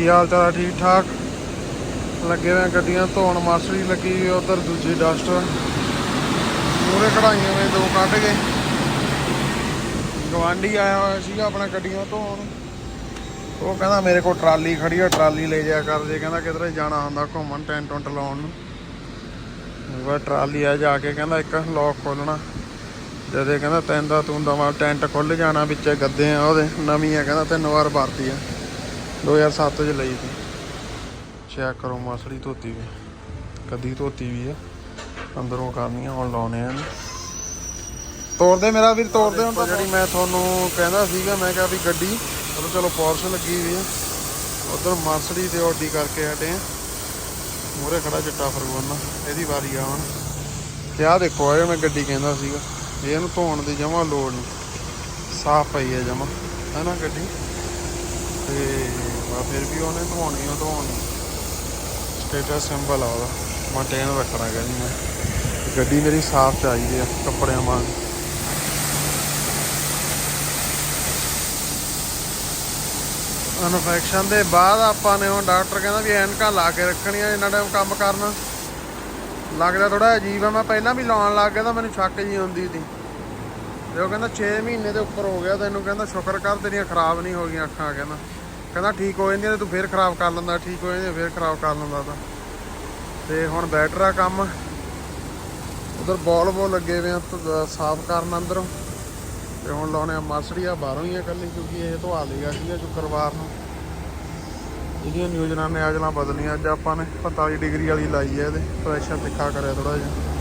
ਕੀ ਹਾਲ ਚਾਲ ਠੀਕ ਠਾਕ? ਲੱਗੇ ਹੋਏ ਗੱਡੀਆਂ ਧੋਣ, ਮਾਸਟਰੀ ਲੱਗੀ ਹੋਈ ਉਧਰ, ਦੂਜੀ ਡਸਟਰ ਪੂਰੇ ਕਢਾਈਆਂ ਵੇ ਦੋ ਕੱਢ ਗਏ ਗਵਾਂਢੀ ਆਇਆ ਹੋਇਆ ਸੀਗਾ ਆਪਣਾ ਗੱਡੀਆਂ ਧੋਣ। ਉਹ ਕਹਿੰਦਾ ਮੇਰੇ ਕੋਲ ਟਰਾਲੀ ਖੜੀ ਆ, ਟਰਾਲੀ ਲੈ ਜਾਇਆ ਕਰ ਜੇ। ਕਹਿੰਦਾ ਕਿਧਰੇ ਜਾਣਾ ਹੁੰਦਾ ਘੁੰਮਣ, ਟੈਂਟ ਟੁੰਟ ਲਾਉਣ ਨੂੰ। ਵਾ ਟਰਾਲੀ ਆ ਜਾ ਕੇ, ਕਹਿੰਦਾ ਇੱਕ ਲੋਕ ਖੋਲਣਾ ਜਦੇ ਕਹਿੰਦਾ ਤੈਨੂੰ ਦਾ ਤੂੰ ਦਵਾ ਟੈਂਟ ਖੁੱਲ ਜਾਣਾ, ਵਿੱਚ ਗੱਦੇ ਆ ਉਹਦੇ। ਨਵੀਂ ਆ, ਕਹਿੰਦਾ ਤਿੰਨ ਵਾਰ ਵਰਤੀ ਆ। 2007 ਚ ਲਈ ਸੀ। ਚੈੱਕ ਕਰੋ ਮਸੜੀ ਧੋਤੀ ਵੀ। ਕਦੀ ਧੋਤੀ ਵੀ ਆ। ਅੰਦਰੋਂ ਕਰਨੀਆਂ ਹੁਣ ਲਾਉਣੇ ਆ ਤੋੜਦੇ ਮੇਰਾ ਵੀਰ ਤੋੜਦੇ ਹੁਣ ਤਾਂ ਜਿਹੜੀ ਮੈਂ ਤੁਹਾਨੂੰ ਕਹਿੰਦਾ ਸੀਗਾ ਮੈਂ ਕਿਹਾ ਵੀ ਗੱਡੀ ਚਲੋ ਚਲੋ ਪੌਰਸ਼ ਲੱਗੀ ਹੋਈ ਆ। ਉਧਰ ਮਸੜੀ ਤੇ ਓਡੀ ਕਰਕੇ ਹਟੇ ਆ। ਮੂਰੇ ਖੜਾ ਚਿੱਟਾ ਫਰਗੋਨਾ ਇਹਦੀ ਵਾਰੀ ਆ ਹੁਣ। ਤੇ ਦੇਖੋ ਇਹ ਮੈਂ ਗੱਡੀ ਕਹਿੰਦਾ ਸੀਗਾ ਇਹਨੂੰ ਧੋਣ ਦੀ ਜਮਾ ਲੋੜ ਨਹੀਂ। ਸਾਫ਼ ਪਈ ਹੈ ਜਮਾ ਹੈ ਨਾ ਗੱਡੀ? ਤੇ ਆ, ਫਿਰ ਵੀ ਉਹਨੇ ਧੋਣੀ ਉਹ ਧੋਣੀ ਸਟੇਟਸ ਸਿੰਬਲ ਆ ਉਹਦਾ। ਮੇਨਟੇਨ ਰੱਖਣਾ ਕਹਿੰਦੀ ਮੈਂ। ਗੱਡੀ ਮੇਰੀ ਸਾਫ਼ ਚਾਹੀਦੀ ਆ, ਕੱਪੜਿਆਂ ਵਾਂਗ। ਇਨਫੈਕਸ਼ਨ ਦੇ ਬਾਅਦ ਆਪਾਂ ਨੇ ਹੁਣ ਡਾਕਟਰ ਕਹਿੰਦਾ ਵੀ ਐਨਕਾਂ ਲਾ ਕੇ ਰੱਖਣੀਆਂ, ਇਹਨਾਂ ਟਾਈਮ ਕੰਮ ਕਰਨਾ। ਲੱਗਦਾ ਥੋੜਾ ਅਜੀਬ ਆ, ਮੈਂ ਪਹਿਲਾਂ ਵੀ ਲਾਉਣ ਲੱਗ ਗਿਆ ਤਾਂ ਮੈਨੂੰ ਸ਼ੱਕ ਜੀ ਹੁੰਦੀ ਸੀ। ਤੇ ਉਹ ਕਹਿੰਦਾ 6 ਮਹੀਨੇ ਦੇ ਉੱਪਰ ਹੋ ਗਿਆ, ਤੈਨੂੰ ਕਹਿੰਦਾ ਸ਼ੁਕਰ ਕਰ, ਤੇਰੀਆਂ ਖਰਾਬ ਨਹੀਂ ਹੋ ਗਈਆਂ ਅੱਖਾਂ, ਕਹਿੰਦਾ। ਕਹਿੰਦਾ ਠੀਕ ਹੋ ਜਾਂਦੀਆਂ ਤੇ ਤੂੰ ਫੇਰ ਖਰਾਬ ਕਰ ਲੈਂਦਾ, ਠੀਕ ਹੋ ਜਾਂਦੀਆਂ ਫੇਰ ਖਰਾਬ ਕਰ ਲੈਂਦਾ ਤਾਂ। ਤੇ ਹੁਣ ਬੈਟਰ ਆ ਕੰਮ। ਉਧਰ ਬੋਲ ਬੋਲ ਲੱਗੇ ਹੋਏ ਆ ਸਾਫ਼ ਕਰਨ ਅੰਦਰੋਂ। ਤੇ ਹੁਣ ਲਾਉਣੇ ਆ ਮਸੜੀਆ ਬਾਹਰੋਂ ਹੀ ਆ ਕੱਲੀ ਕਿਉਂਕਿ ਇਹ ਧਵਾ ਲੇਗਾ ਸੀਗਾ ਸ਼ੁੱਕਰਵਾਰ ਨੂੰ। ਇਹਦੀਆਂ ਨਿਊਜ਼ਨਾਂ ਨੇ ਆਜਲਾਂ ਬਦਲੀਆਂ ਅੱਜ ਆਪਾਂ ਨੇ। 45 ਡਿਗਰੀ ਵਾਲੀ ਲਾਈ ਹੈ ਇਹਦੇ ਪ੍ਰੈਸ਼ਰ ਤਿੱਖਾ ਕਰਿਆ ਥੋੜਾ ਜਿਹਾ।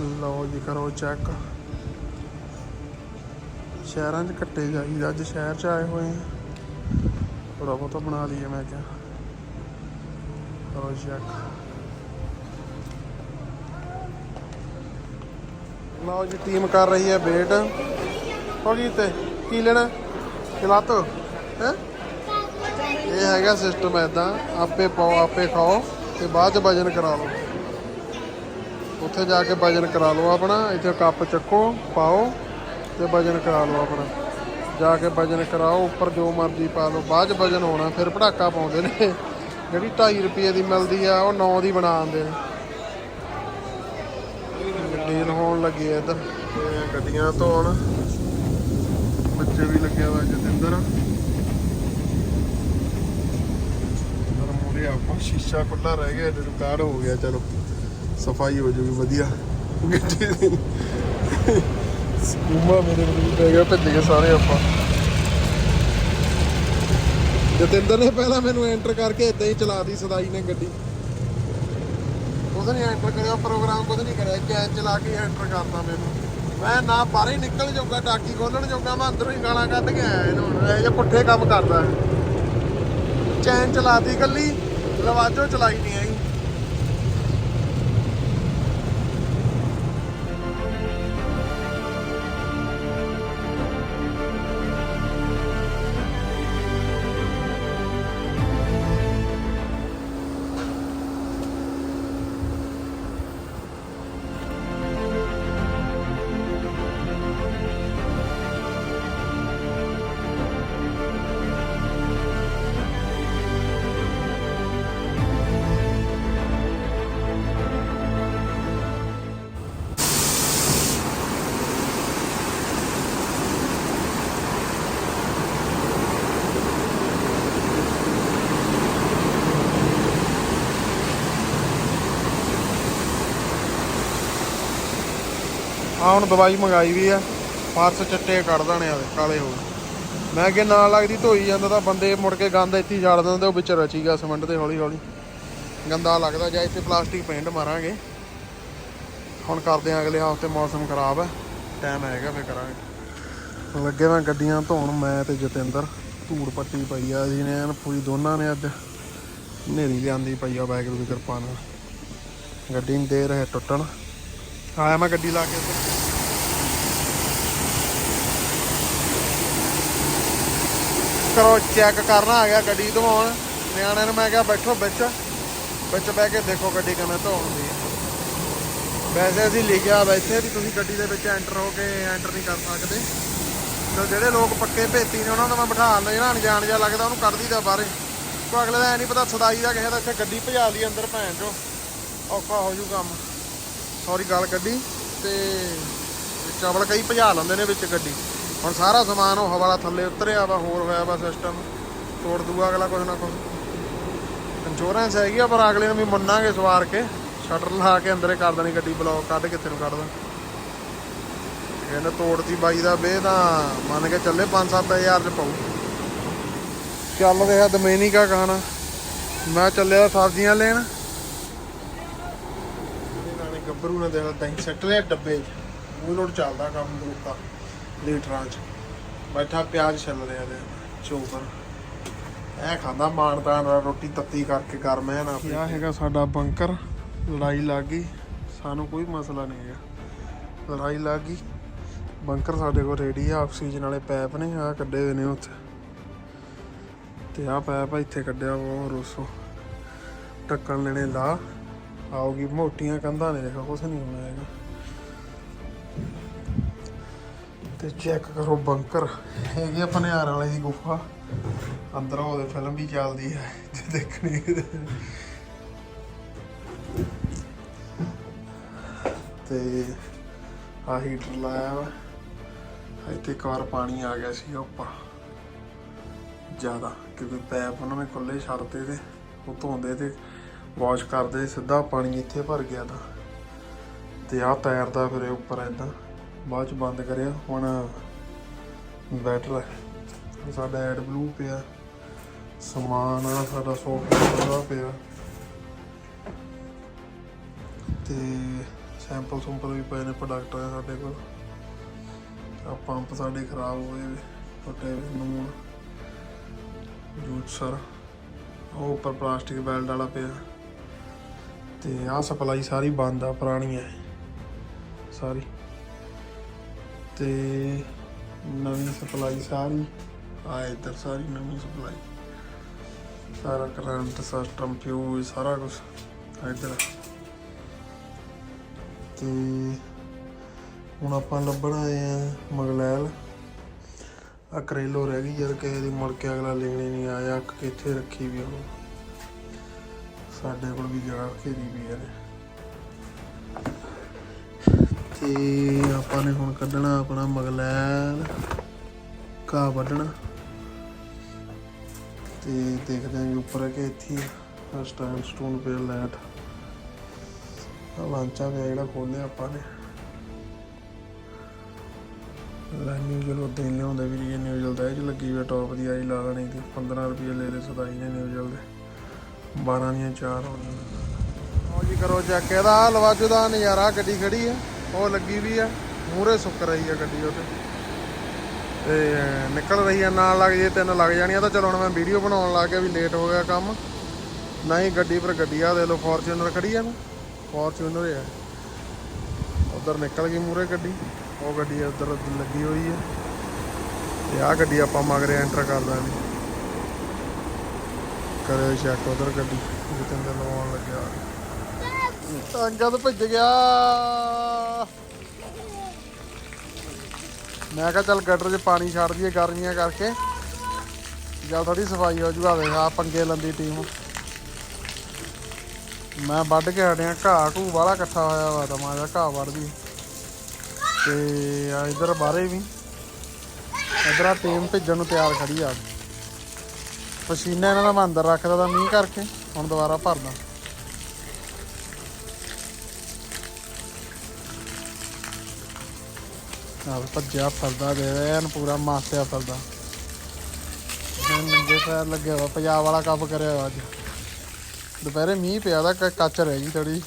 ਲਓ ਜੀ ਕਰੋ ਚੈੱਕ ਸ਼ਹਿਰਾਂ 'ਚ ਕੱਟੇ ਜਾਈਦਾ, ਅੱਜ ਸ਼ਹਿਰ 'ਚ ਆਏ ਹੋਏ ਆ। ਥੋੜਾ ਬਹੁਤਾ ਬਣਾ ਲਈਏ ਮੈਂ ਕਿਹਾ। ਕਰੋ ਚੈੱਕ ਲਓ ਜੀ ਟੀਮ ਕਰ ਰਹੀ ਹੈ ਵੇਟ ਹੋ ਗਈ ਤੇ ਕੀ ਲੈਣਾ? ਖਿਲਾਤੋ। ਹੈ? ਇਹ ਹੈਗਾ ਸਿਸਟਮ ਐਦਾਂ ਆਪੇ ਪਾਓ, ਆਪੇ ਖਾਓ ਤੇ ਬਾਅਦ ਚ ਵਜਨ ਕਰਾ ਲਓ। ਉੱਥੇ ਜਾ ਕੇ ਵਜਨ ਕਰਾ ਲਓ ਆਪਣਾ, ਇੱਥੇ ਕੱਪ ਚੱਕੋ, ਪਾਓ ਤੇ ਵਜਨ ਕਰਾ ਲਓ ਆਪਣਾ। ਜਾ ਕੇ ਵਜਨ ਕਰਾਓ, ਉੱਪਰ ਜੋ ਮਰਜ਼ੀ ਪਾ ਲਓ, ਬਾਅਦ ਚ ਵਜਨ ਹੋਣਾ, ਫਿਰ ਪੜਾਕਾ ਪਾਉਂਦੇ ਨੇ। ਜਿਹੜੀ 2.5 ਰੁਪਏ ਦੀ ਮਿਲਦੀ ਆ, ਉਹ 9 ਦੀ ਬਣਾ ਦਿੰਦੇ ਨੇ। ਡੀਲ ਹੋਣ ਲੱਗੀ ਆ ਇੱਧਰ। ਗੱਡੀਆਂ ਧੋਣ। ਬੱਚੇ ਵੀ ਲੱਗਿਆ ਵਾ ਜਤਿੰਦਰ। ਪਰ ਮੂਰੇ ਆਪਾਂ ਸ਼ੀਸ਼ਾ ਖੁੱਲਾ ਰਹਿ ਗਿਆ, ਰਿਕਾਰਡ ਹੋ ਗਿਆ, ਚਲੋ। ਸਫ਼ਾਈ ਹੋ ਜੂਗੀ, ਵਧੀਆ। ਗੱਡੀ ਦੀ। ਸਕੂਮਾ ਮੇਰੇ ਕੋਲ ਪੈ ਗਿਆ, ਭੱਜ ਗਏ ਸਾਰੇ ਆਪਾਂ। ਜਤਿੰਦਰ ਨੇ ਪਹਿਲਾਂ ਮੈਨੂੰ ਐਂਟਰ ਕਰਕੇ ਇਦਾਂ ਹੀ ਚਲਾਤੀ ਸਦਾਈ ਨੇ ਗੱਡੀ। ਉਹਨੇ ਐਂਟਰ ਕਰਿਆ ਪ੍ਰੋਗਰਾਮ ਕੁਝ ਨਹੀਂ ਕਰਿਆ ਚੈਨ ਚਲਾ ਕੇ ਐਂਟਰ ਕਰਤਾ ਮੈਨੂੰ। ਮੈਂ ਨਾ ਬਾਹਰ ਹੀ ਨਿਕਲ ਜਾਊਗਾ ਟਾਕੀ ਖੋਲਣ ਜਾਊਗਾ ਮੈਂ ਅੰਦਰੋਂ ਹੀ ਗਾਲਾਂ ਕੱਢ ਕੇ ਆਇਆ ਇਹਨੂੰ। ਇਹ ਜੇ ਪੁੱਠੇ ਕੰਮ ਕਰਦਾ। ਚੈਨ ਚਲਾਤੀ ਕੱਲੀ ਲਵਾਜੋ ਚਲਾਈ ਨਹੀਂ ਆਈ। ਆ ਹੁਣ ਦਵਾਈ ਮੰਗਾਈ ਵੀ ਆ। ਪਰਸ ਚਿੱਟੇ ਕੱਢ ਦੇਣੇ ਆ ਕਾਲੇ ਹੋ ਗਏ। ਮੈਂ ਅੱਗੇ ਨਾਲ ਲੱਗਦੀ ਧੋਈ ਜਾਂਦਾ ਤਾਂ ਬੰਦੇ ਮੁੜ ਕੇ ਗੰਦ ਇੱਥੇ ਹੀ ਛੱਡ ਦਿੰਦੇ, ਉਹ ਵਿੱਚ ਰਚੀ ਗਿਆ ਸਿਮੈਂਟ 'ਤੇ ਹੌਲੀ ਹੌਲੀ ਗੰਦਾ ਲੱਗਦਾ ਜਾਂ ਇੱਥੇ ਪਲਾਸਟਿਕ ਪੇਂਟ ਮਾਰਾਂਗੇ। ਹੁਣ ਕਰਦੇ ਆ ਅਗਲੇ ਹਫ਼ਤੇ ਮੌਸਮ ਖਰਾਬ ਹੈ ਟਾਈਮ ਹੈਗਾ ਫੇਰ ਕਰਾਂਗੇ। ਲੱਗੇ ਮੈਂ ਗੱਡੀਆਂ ਧੋਣ, ਮੈਂ ਤੇ ਜਤਿੰਦਰ। ਧੂੜ ਪੱਟੀ ਪਈ ਆ ਜੀ ਨੇ ਐਨ ਪੂਰੀ ਦੋਨਾਂ ਨੇ ਅੱਜ ਹਨੇਰੀ ਲਿਆਂਦੀ ਪਈ ਆ, ਵਾਹਿਗੁਰੂ ਦੀ ਕਿਰਪਾ ਨਾਲ। ਗੱਡੀ ਨੂੰ ਦੇ ਰਹੇ ਟੁੱਟਣ। ਆਇਆ ਮੈਂ ਗੱਡੀ ਲਾ ਕੇ ਉੱਧਰ। ਕਰੋ ਚੈੱਕ ਕਰਨਾ ਆ ਗਿਆ ਗੱਡੀ ਧਵਾਉਣ। ਨਿਆਣਿਆਂ ਨੂੰ ਮੈਂ ਕਿਹਾ ਬੈਠੋ ਵਿੱਚ। ਵਿੱਚ ਬਹਿ ਕੇ ਦੇਖੋ ਗੱਡੀ ਕਿਵੇਂ ਧੋਉਂਦੀ ਹੈ ਵੈਸੇ ਅਸੀਂ ਲਿਖਿਆ ਬੈਠੇ ਵੀ ਤੁਸੀਂ ਗੱਡੀ ਦੇ ਵਿੱਚ ਐਂਟਰ ਹੋ ਕੇ ਐਂਟਰ ਨਹੀਂ ਕਰ ਸਕਦੇ। ਤੇ ਜਿਹੜੇ ਲੋਕ ਪੱਕੇ ਭੇਤੀ ਨੇ, ਉਹਨਾਂ ਨੂੰ ਮੈਂ ਬਿਠਾ ਲੈਂਦਾ, ਜਿਹੜਾ ਅਣਜਾਣ ਜਿਹਾ ਲੱਗਦਾ, ਉਹਨੂੰ ਕੱਢ ਦੀਦਾ ਬਾਹਰੇ। ਕੋ ਅਗਲੇ ਦਾ ਐ ਨਹੀਂ ਪਤਾ ਸਦਾਈ ਦਾ ਕਿਸੇ ਦਾ ਇੱਥੇ ਗੱਡੀ ਭਜਾ ਲਈ ਅੰਦਰ ਭੈਣ ਚੋ। ਔਖਾ ਹੋ ਜੂ ਕੰਮ। ਸੌਰੀ ਗੱਲ ਕੱਢੀ ਤੇ ਚਵਲ ਕਈ ਭਜਾ ਲੈਂਦੇ ਨੇ ਵਿੱਚ ਗੱਡੀ। ਹੁਣ ਸਾਰਾ ਸਮਾਨ ਉਹ ਹਵਾਲਾ ਥੱਲੇ ਉਤਰਿਆ ਵਾ, ਹੋਰ ਹੋਇਆ ਵਾ ਸਿਸਟਮ ਤੋੜ ਦੂਗਾ ਅਗਲਾ ਕੁਝ ਨਾ ਕੁਝ ਇੰਸ਼ੋਰੈਂਸ ਹੈਗੀ ਆ, ਪਰ ਅਗਲੇ ਨੂੰ ਵੀ ਮੰਨਾਂਗੇ ਸਵਾਰ ਕੇ। ਸ਼ਟਰ ਲਾ ਕੇ ਅੰਦਰੇ ਕਰ ਦੇਣੀ ਗੱਡੀ ਬਲੌਕ ਕੱਢ ਕਿੱਥੇ ਨੂੰ ਕੱਢਦਾ ਇਹਨੇ ਤੋੜਤੀ ਬਾਈ ਦਾ ਵੇ ਤਾਂ ਮੰਨ ਕੇ ਚੱਲੇ 5-7000 ਚ ਪਾਉ ਚੱਲ ਰਿਹਾ ਦਮੇਨੀ ਕਾ ਕਹਾਣਾ। ਮੈਂ ਚੱਲਿਆ ਸਬਜ਼ੀਆਂ ਲੈਣ। ਗੱਭਰੂ ਨੇ ਦੇਣਾ ਦਹੀਂ ਸੱਟ ਲਿਆ ਡੱਬੇ ਉਹ ਲੋਟ ਚੱਲਦਾ ਕੰਮ ਲੋਕਾਂ ਲੀਟਰਾਂ 'ਚ। ਬੈਠਾ ਪਿਆਜ਼ ਛਿੱਲ ਰਿਹਾ ਦੇ ਚੋਪਰ ਐ ਖਾਂਦਾ ਮਾਨਦਾਨ ਨਾਲ ਰੋਟੀ ਤੱਤੀ ਕਰਕੇ ਗਰਮ ਹੈ ਨਾ ਆ ਹੈਗਾ ਸਾਡਾ ਬੰਕਰ ਲੜਾਈ ਲੱਗ ਗਈ। ਸਾਨੂੰ ਕੋਈ ਮਸਲਾ ਨਹੀਂ ਹੈਗਾ। ਲੜਾਈ ਲੱਗ ਗਈ। ਬੰਕਰ ਸਾਡੇ ਕੋਲ ਰੈਡੀ ਆ ਆਕਸੀਜਨ ਵਾਲੇ ਪੈਪ ਨੇ ਆ ਕੱਢੇ ਹੋਏ ਨੇ ਉੱਥੇ। ਤੇ ਆ ਪੈਪ ਇੱਥੇ ਕੱਢਿਆ ਉਹ ਰੋਸੋ। ਢੱਕਣ ਲੈਣੇ ਲਾ। ਆਉਗੀ, ਮੋਟੀਆਂ ਕੰਧਾਂ ਨੇ ਦੇਖੋ, ਕੁਛ ਨਹੀਂ ਹੋਣਾ ਹੈਗਾ। ਤੇ ਚੈੱਕ ਕਰੋ ਬੰਕਰ ਹੈਗੀ ਆ ਪਨਿਆਰ ਵਾਲੇ ਦੀ ਗੁਫਾ। ਅੰਦਰ ਉਹਦੇ ਫਿਲਮ ਵੀ ਚੱਲਦੀ ਹੈ, ਜੇ ਦੇਖਣੀ ਤੇ। ਤੇ ਆ ਹੀਟਰ ਲਾਇਆ ਵਾ। ਇੱਥੇ ਇੱਕ ਵਾਰ ਪਾਣੀ ਆ ਗਿਆ ਸੀ ਉੱਪਰ। ਜ਼ਿਆਦਾ, ਕਿਉਂਕਿ ਪੈਪ ਉਹਨਾਂ ਨੇ ਖੁੱਲੇ ਛੱਡਦੇ ਤੇ, ਉਹ ਧੋਂਦੇ ਤੇ। ਵਾਸ਼ ਕਰਦੇ ਸਿੱਧਾ ਪਾਣੀ ਇੱਥੇ ਭਰ ਗਿਆ ਤਾਂ। ਤੇ ਆ ਤੈਰਦਾ ਫਿਰ ਉੱਪਰ ਐਦਾਂ ਬਾਅਦ ਚ ਬੰਦ ਕਰਿਆ ਹੁਣ ਬੈਟਰ ਹੈ। ਸਾਡਾ ਐਡ ਬਲੂ ਪਿਆ ਸਮਾਨ ਆ ਸਾਡਾ ਸੌਫਟਵੇਅਰ ਦਾ ਪਿਆ। ਤੇ ਸੈਂਪਲ ਸੰਪਲ ਵੀ ਪਏ ਨੇ ਪ੍ਰੋਡਕਟ ਆ ਸਾਡੇ ਕੋਲ। ਆ ਪੰਪ ਸਾਡੇ ਖਰਾਬ ਹੋਏ ਵੇ, ਟੁੱਟੇ ਵੇ ਨੂਨ ਜੂਸਰ ਉਹ ਉੱਪਰ ਪਲਾਸਟਿਕ ਬੈਲਟ ਵਾਲਾ ਪਿਆ। ਤੇ ਆਹ ਸਪਲਾਈ ਸਾਰੀ ਬੰਦ ਆ, ਪੁਰਾਣੀ ਹੈ ਸਾਰੀ। ਤੇ ਨਵੀਂ ਸਪਲਾਈ ਸਾਰੀ ਆ ਇੱਧਰ ਸਾਰੀ ਨਵੀਂ ਸਪਲਾਈ। ਸਾਰਾ ਕਰੰਟ ਸਿਸਟਮ ਪਿਓ ਸਾਰਾ ਕੁਝ ਇੱਧਰ। ਤੇ ਹੁਣ ਆਪਾਂ ਲੱਭਣ ਆਏ ਆ ਮਗਲੈਲ। ਆ ਕਰੇਲੋ ਰਹਿ ਗਈ ਯਾਰ, ਕਿਸੇ ਦੀ ਮੁੜ ਕੇ ਅਗਲਾ ਲੈਣੇ ਨਹੀਂ ਆਇਆ, ਅੱਕ ਕੇ ਰੱਖੀ ਵੀ ਉਹ। ਸਾਡੇ ਕੋਲ ਵੀ ਜਗ੍ਹਾ ਘੇਰੀ ਵੀ ਹੈ। ਤੇ ਆਪਾਂ ਨੇ ਹੁਣ ਕੱਢਣਾ ਆਪਣਾ ਮਗਲੈਲ ਘਾਹ ਵੱਢਣਾ। ਤੇ ਦੇਖਦੇ ਆਂ ਵੀ ਉੱਪਰ ਕਿ ਇੱਥੇ ਆ। ਸਟੋਨ ਪਿਆ ਲਾਈਟ। ਲਾਂਚਾ ਪਿਆ ਜਿਹੜਾ ਖੋਲਿਆ ਆਪਾਂ ਨੇ। ਲਾਈਨਿੰਗ ਨਿਊਜ਼ਲ ਦੇਣ ਲਿਆਉਂਦੇ ਵੀ ਇਹ ਨਿਊਜ਼ਲ ਦਾ ਇਹ ਚ ਲੱਗੀ ਹੋਈ ਟੌਪ ਦੀ ਆਈ ਲਾ ਲੈਣੀ ਤੇ 15 ਰੁਪਏ ਲੈ ਲਏ ਸਦਾਈ ਨੇ ਨਿਊਜ਼ਲ ਦੇ 12 ਦੀਆਂ ਚਾਰ ਹੋਣੀਆਂ ਆਓ ਜੀ ਕਰੋ ਚੈੱਕ ਇਹਦਾ ਆਹ ਲਵਾਜੂ ਦਾ ਨਜ਼ਾਰਾ, ਗੱਡੀ ਖੜੀ ਆ, ਉਹ ਲੱਗੀ ਵੀ ਆ ਮੂਰੇ ਸੁੱਕ ਰਹੀ ਆ ਗੱਡੀ ਉਹਦੇ ਤੇ। ਨਿਕਲ ਰਹੀ ਆ, ਨਾਲ ਲੱਗ ਜੇ ਤਿੰਨ ਲੱਗ ਜਾਣੀਆਂ ਤਾਂ ਚਲੋ ਹੁਣ ਮੈਂ ਵੀਡੀਓ ਬਣਾਉਣ ਲੱਗ ਗਿਆ ਵੀ ਲੇਟ ਹੋ ਗਿਆ ਕੰਮ। ਨਹੀਂ, ਗੱਡੀ ਪਰ ਗੱਡੀ ਆ ਦੇ ਲੋ ਫੋਰਚੂਨਰ ਖੜੀ ਆ ਨਾ। ਫੋਰਚੂਨਰ ਆ। ਉਧਰ ਨਿਕਲ ਗਈ ਮੂਰੇ ਗੱਡੀ, ਉਹ ਗੱਡੀ ਉਧਰ ਲੱਗੀ ਹੋਈ ਹੈ ਤੇ ਆ ਗੱਡੀ ਆਪਾਂ ਮਗਰੇ ਐਂਟਰ ਕਰ ਦਾਂਗੇ। ਕਰਿਓ ਚੈੱਕ ਉਧਰ ਗੱਡੀ ਜਿੱਥੇ ਅੰਦਰ ਲਵਾਉਣ ਲੱਗਿਆ। ਅੰਗਦ ਭੱਜ ਗਿਆ। ਮੈਂ ਕਿਹਾ ਚੱਲ ਗਟਰ 'ਚ ਪਾਣੀ ਛੱਡ ਦਈਏ ਗਰਮੀਆਂ ਕਰਕੇ। ਜਲ ਥੋੜੀ ਸਫ਼ਾਈ ਹੋ ਜੂਗਾ ਦੇਖ ਆ ਪੰਗੇ ਲੰਦੀ ਟੀਮ ਮੈਂ ਵੱਢ ਕੇ ਹਟਿਆ, ਘਾਹ ਘੂ ਵਾਲਾ ਇਕੱਠਾ ਹੋਇਆ ਵਾ ਤਾਂ ਮਾਜਾ ਘਾਹ ਵੱਢਦੀ। ਤੇ ਆ ਇਧਰ ਬਾਹਰੇ ਵੀ। ਇਧਰ ਆ ਟੀਮ ਭੇਜਣ ਨੂੰ ਤਿਆਰ ਖੜੀ ਆ। ਪਸੀਨਾ ਇਹਨਾਂ ਦਾ ਮੈਂ ਅੰਦਰ ਰੱਖਦਾ ਤਾਂ ਮੀਂਹ ਕਰਕੇ, ਹੁਣ ਦੁਬਾਰਾ ਭਰਦਾ। ਆਹ ਭੱਜਿਆ ਫਿਰਦਾ ਦੇ ਰਿਹਾ ਪੂਰਾ ਮਾਸਿਆ ਫਿਰਦਾ। ਐਨ ਨੰਗੇ ਪੈਰ ਲੱਗਿਆ ਵਾ ਪੰਜਾਬ ਵਾਲਾ ਕੰਮ ਕਰਿਆ ਵਾ ਅੱਜ। ਦੁਪਹਿਰੇ ਮੀਂਹ ਪਿਆ ਦਾ ਕੱਚ ਰਹਿ ਗਈ ਥੋੜੀ